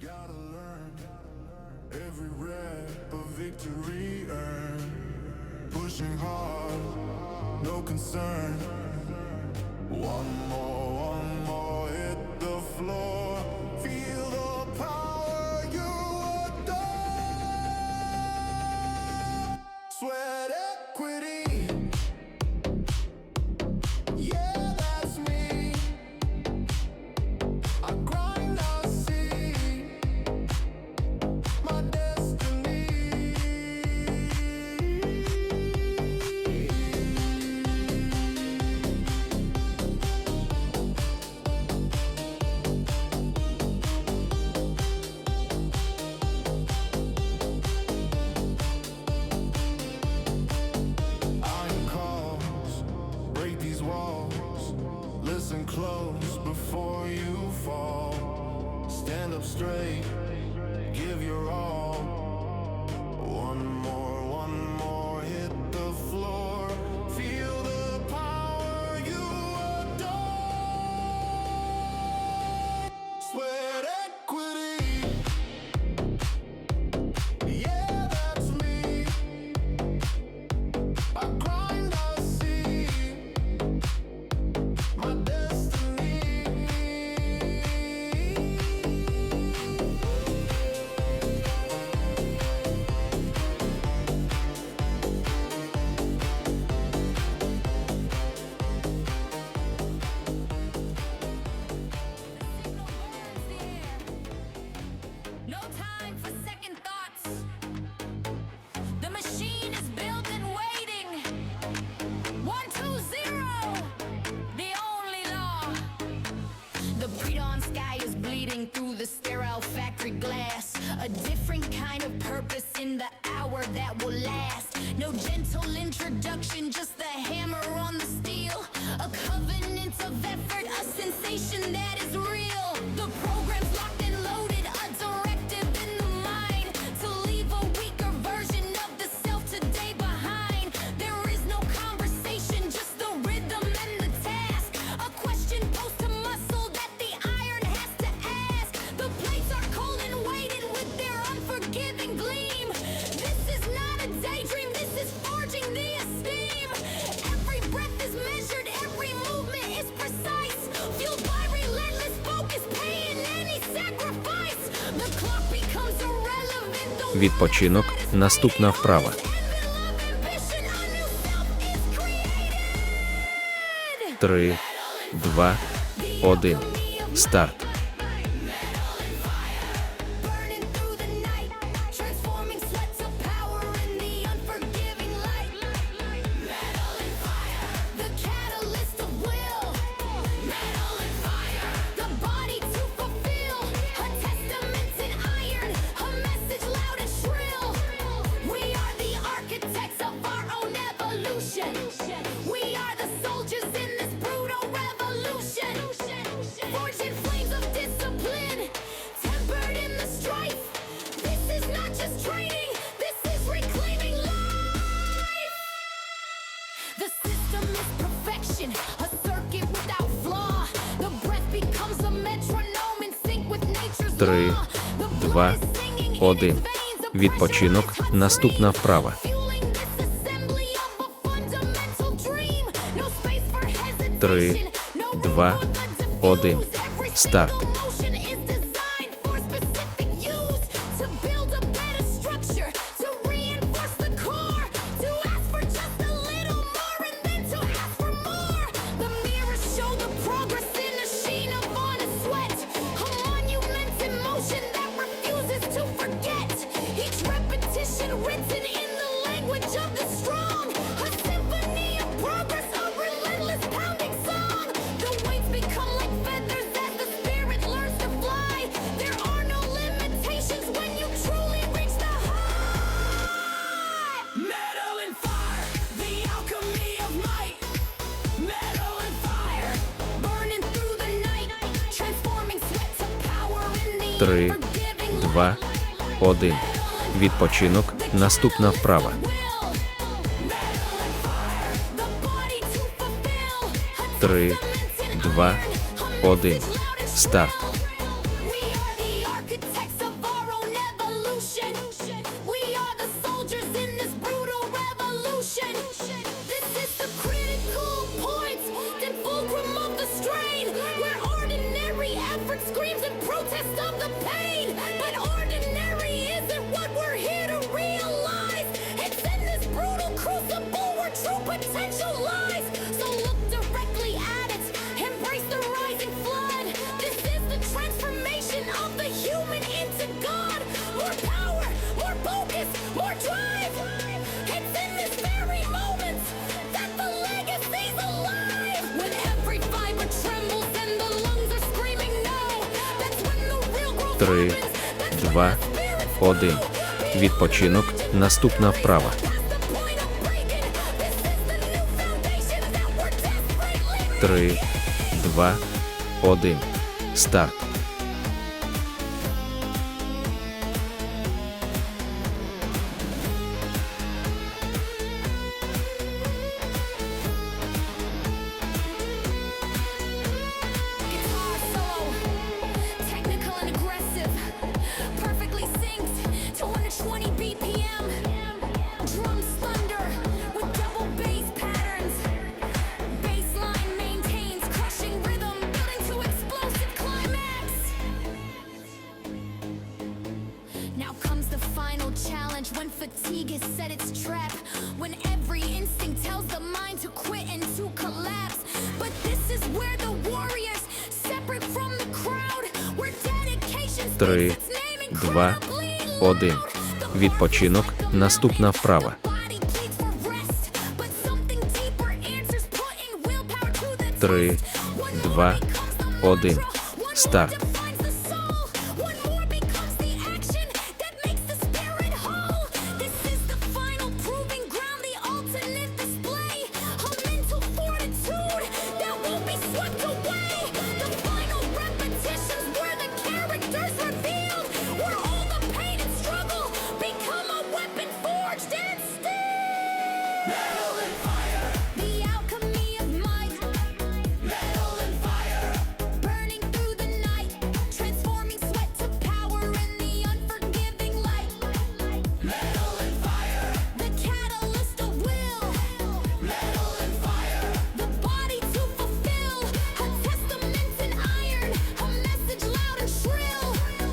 Gotta learn every rep of victory earned. Pushing hard, no concern. One more. відпочинок, наступна вправа. Три, два, один. Старт. три, два, один. Відпочинок. Наступна вправа. Три, два, один. Старт. Один Відпочинок. Наступна вправа. Три, два, один. Старт. 3, 2, 1. Відпочинок. Наступна вправа. Три, два, один. Старт. plunge when fatigue has set its trap, when every instinct tells the mind to quit and to collapse. But this is where the warriors, separate from the crowd, where dedication Три, два, один. Відпочинок. Наступна вправа. Три, два, один. Старт.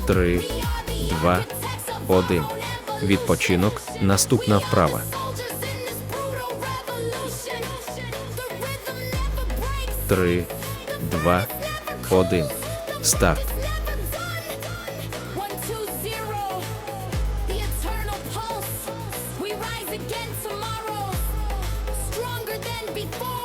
Три, два, один. Відпочинок. Наступна вправа. 3, 2, 1. Старт. before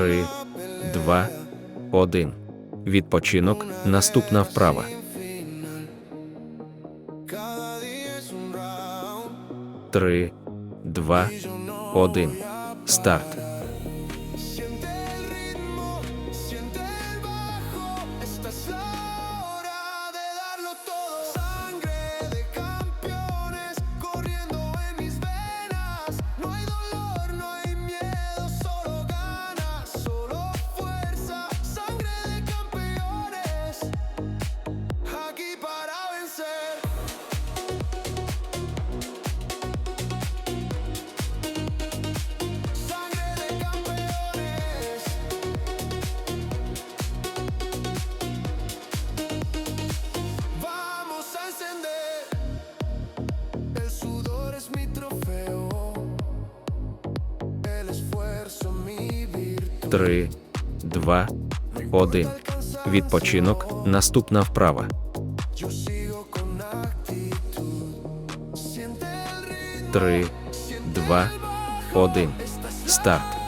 3, 2, 1. Відпочинок. Наступна вправа. Три, два, один. Старт. 2, 1. Відпочинок. Наступна вправа. Три, два, один. Старт.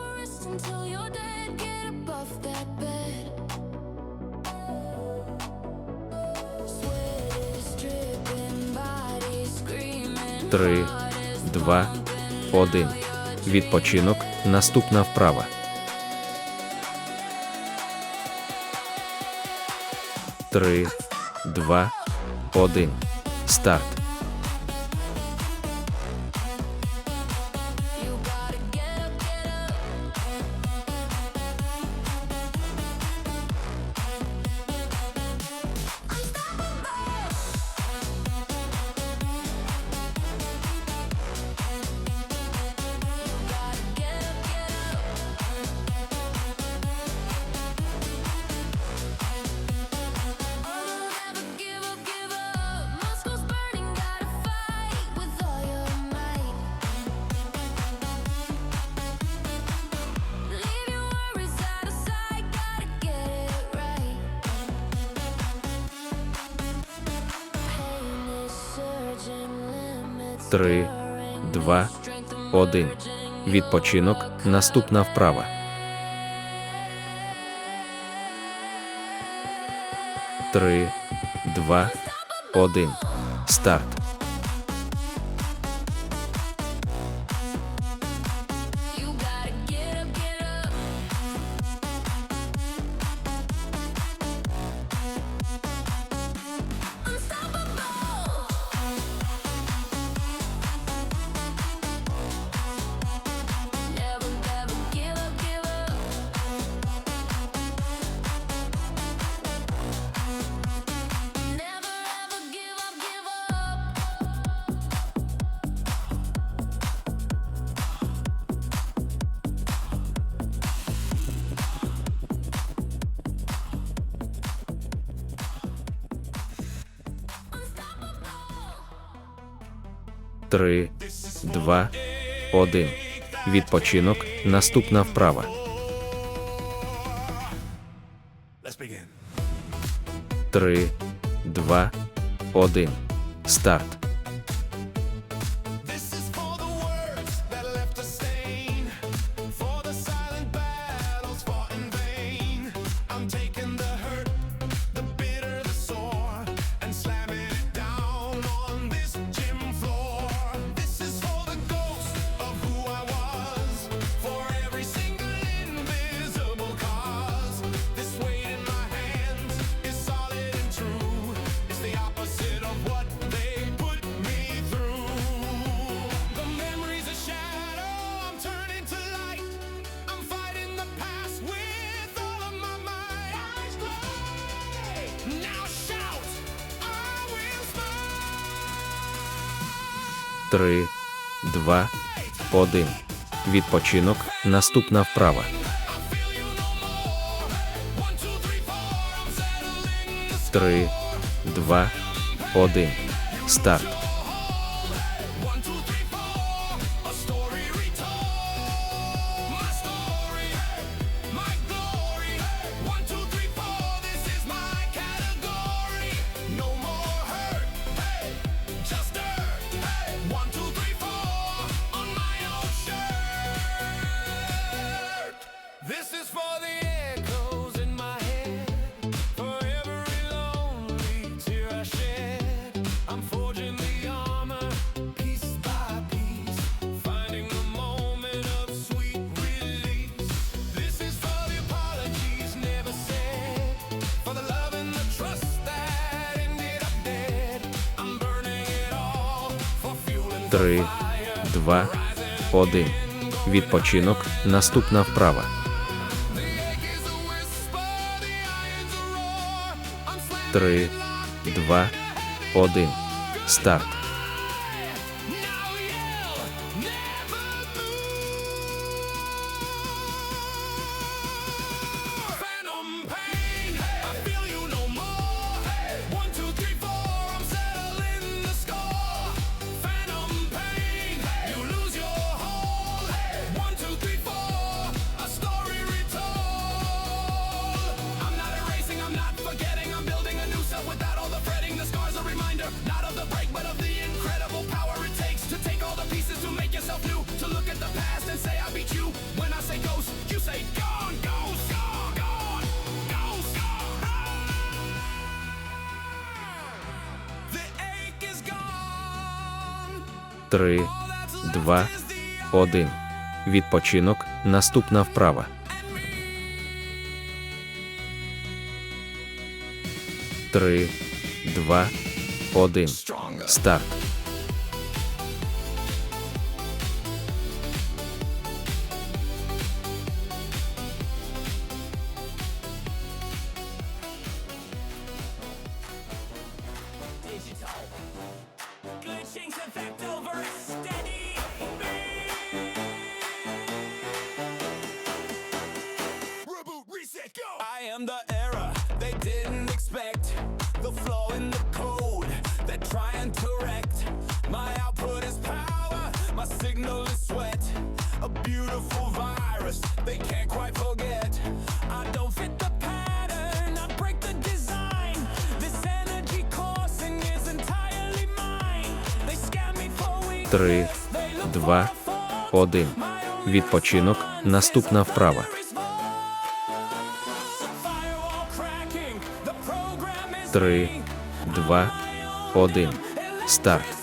forest until you're Три, два, один. Відпочинок. Наступна вправа. Три, два, один. Старт. 3, 2, 1. Відпочинок. Наступна вправа. Три, два, один. Старт. 3, 2, 1. Відпочинок. Наступна вправа. Три, два, один. Старт. 3, 2, 1. Відпочинок. Наступна вправа. Три, два, один. Старт. 3, 2, 1. Відпочинок. Наступна вправа. Три, два, один. Старт. 3, 2, 1. Відпочинок. Наступна вправа. Три, два, один. Старт. 3, 2, 1. Відпочинок. Наступна вправа. Три, два, один. Старт.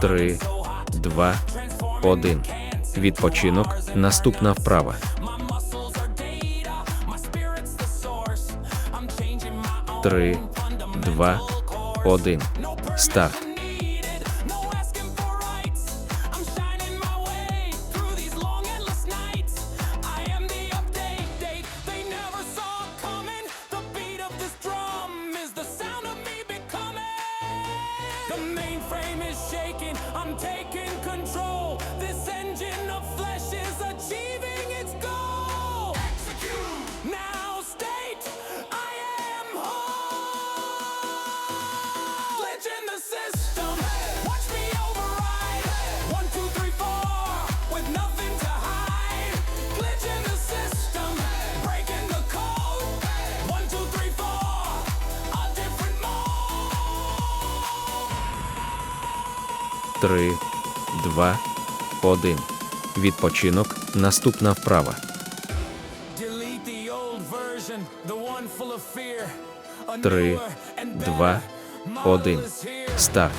3, 2, 1. Відпочинок. Наступна вправа. Три, два, один. Старт. 3, 2, 1. Відпочинок. Наступна вправа. Три, два, один. Старт.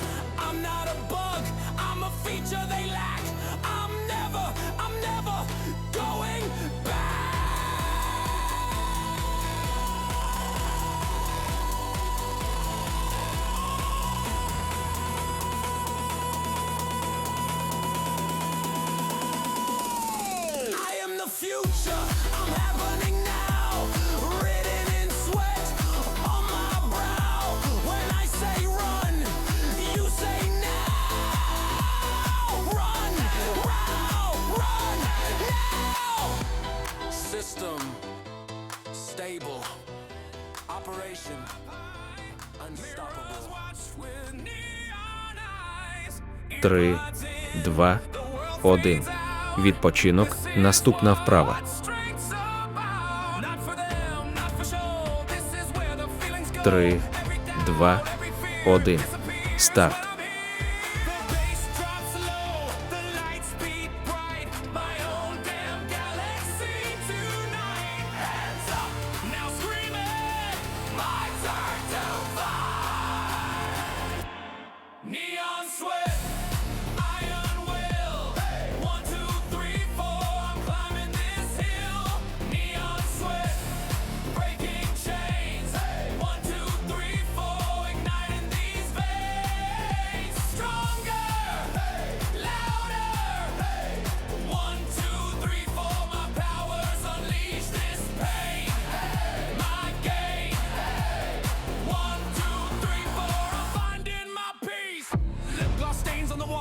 3, 2, 1. Відпочинок. Наступна вправа. Три, два, один. Старт.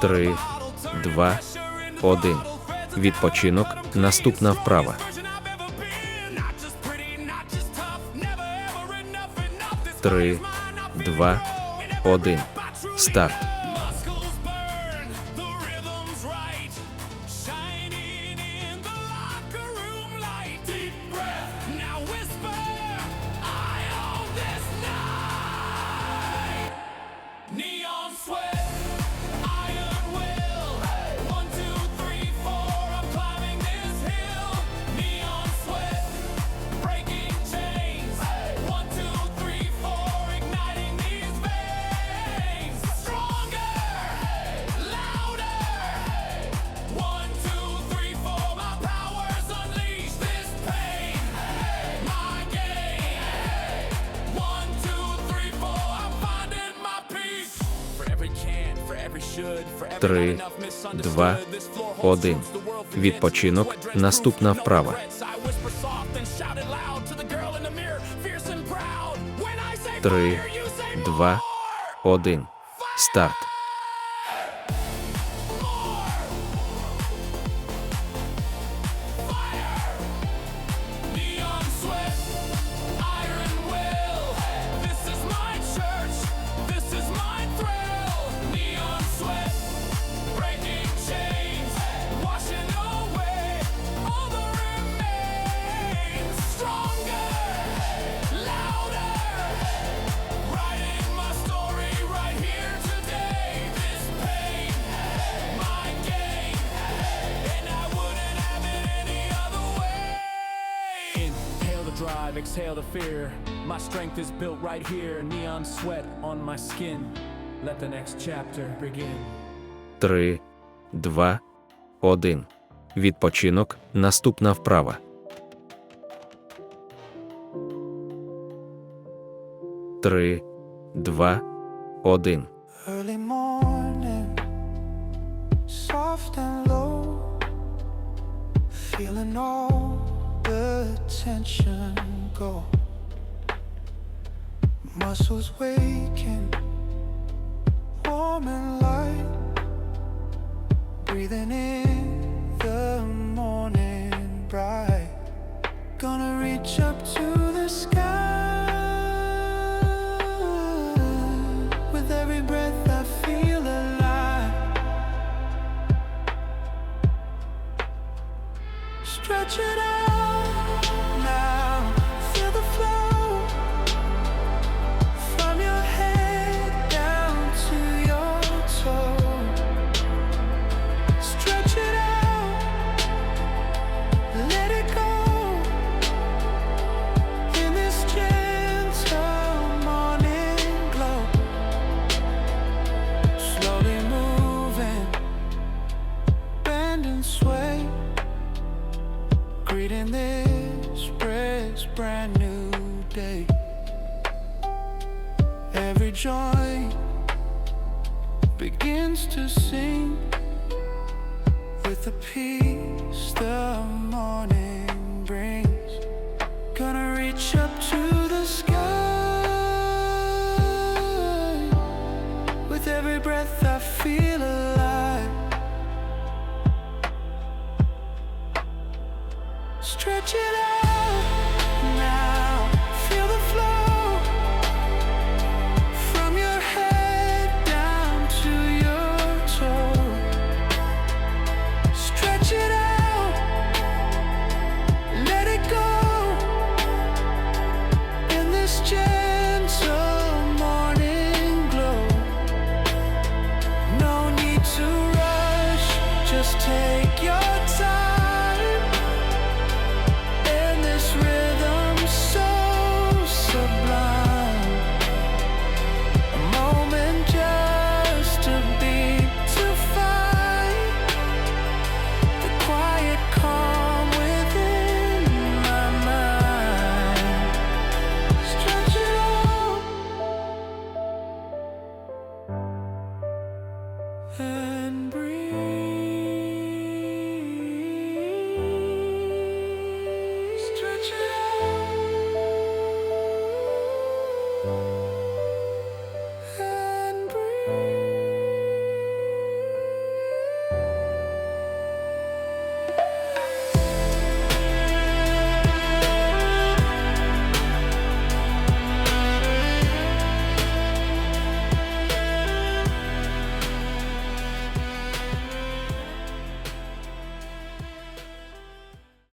3, 2, 1. Відпочинок. Наступна вправа. Три, два, один. Старт. 3, 2, 1. Відпочинок. Наступна вправа. Три, два, один. Старт. tale of fear. My strength is built right here. Neon sweat on my skin. Let the next chapter begin. 3, 2, 1. Відпочинок. Наступна вправа. Три, два, один. Early morning, soft and low, feeling all the tension. go. Muscles waking, warm and light. Breathing in the morning bright. Gonna reach up to the sky. With every breath, I feel alive. Stretch it out. feel